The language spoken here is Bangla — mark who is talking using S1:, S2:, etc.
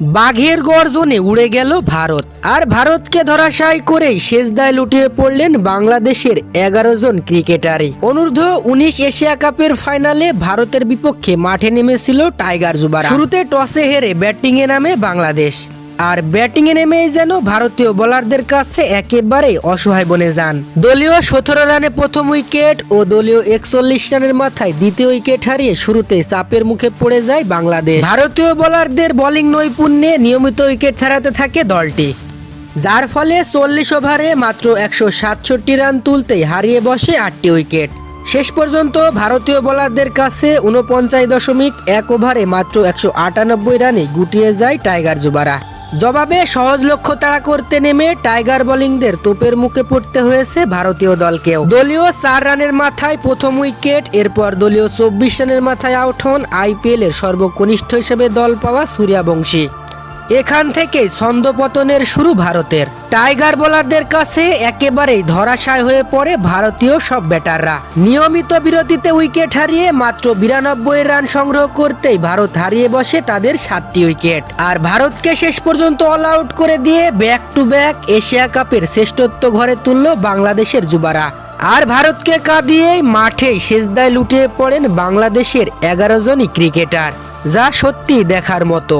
S1: বাঘের গর্জনে উড়ে গেল ভারত। আর ভারতকে ধরাশায়ী করেই শেষদায় লুটিয়ে পড়লেন বাংলাদেশের এগারো জন ক্রিকেটারই। অনূর্ধ্ব উনিশ এশিয়া কাপের ফাইনালে ভারতের বিপক্ষে মাঠে নেমেছিল টাইগার জুবারা শুরুতে টসে হেরে ব্যাটিংয়ে নামে বাংলাদেশ। আর ব্যাটিংয়ে নেমেই যেন ভারতীয় বোলারদের কাছে একেবারে অসহায় বনে যান। দলীয় সতেরো রানে প্রথম উইকেট ও দলীয় একচল্লিশ রানের মাথায় দ্বিতীয় উইকেট হারিয়ে শুরুতে চাপের মুখে পড়ে যায় বাংলাদেশ। ভারতীয় বোলারদের বোলিং নৈপুণ্যে নিয়মিত উইকেট হারাতে থাকে দলটি, যার ফলে চল্লিশ ওভারে মাত্র একশো সাতষট্টি রান তুলতেই হারিয়ে বসে আটটি উইকেট। শেষ পর্যন্ত ভারতীয় বোলারদের কাছে উনপঞ্চাশ দশমিক এক ওভারে মাত্র একশো আটানব্বই রানে গুটিয়ে যায় টাইগার জুবারা জবাবে সহজ লক্ষ্য তাড়া করতে নেমে টাইগার বোলিংদের তোপের মুখে পড়তে হয়েছে ভারতীয় দলকেও। দলীয় চার রানের মাথায় প্রথম উইকেট, এরপর দলীয় চব্বিশ রানের মাথায় আউট হন আইপিএল এর সর্বকনিষ্ঠ হিসেবে দল পাওয়া সূর্যবংশী। এখান থেকে ছন্দপতনের শুরু ভারতের। টাইগার বোলারদের কাছে একেবারেই ধরাশায় হয়ে পড়ে ভারতীয় সব ব্যাটাররা। নিয়মিত বিরতিতে উইকেট হারিয়ে মাত্র বিরানব্বই রান সংগ্রহ করতেই ভারত হারিয়ে বসে তাদের সাতটি উইকেট। আর ভারতকে শেষ পর্যন্ত অল আউট করে দিয়ে ব্যাক টু ব্যাক এশিয়া কাপের শ্রেষ্ঠত্ব ঘরে তুলল বাংলাদেশের যুবারা। আর ভারতকে কাঁদিয়েই মাঠেই শেষদায় লুটিয়ে পড়েন বাংলাদেশের এগারো জনই ক্রিকেটার, যা সত্যি দেখার মতো।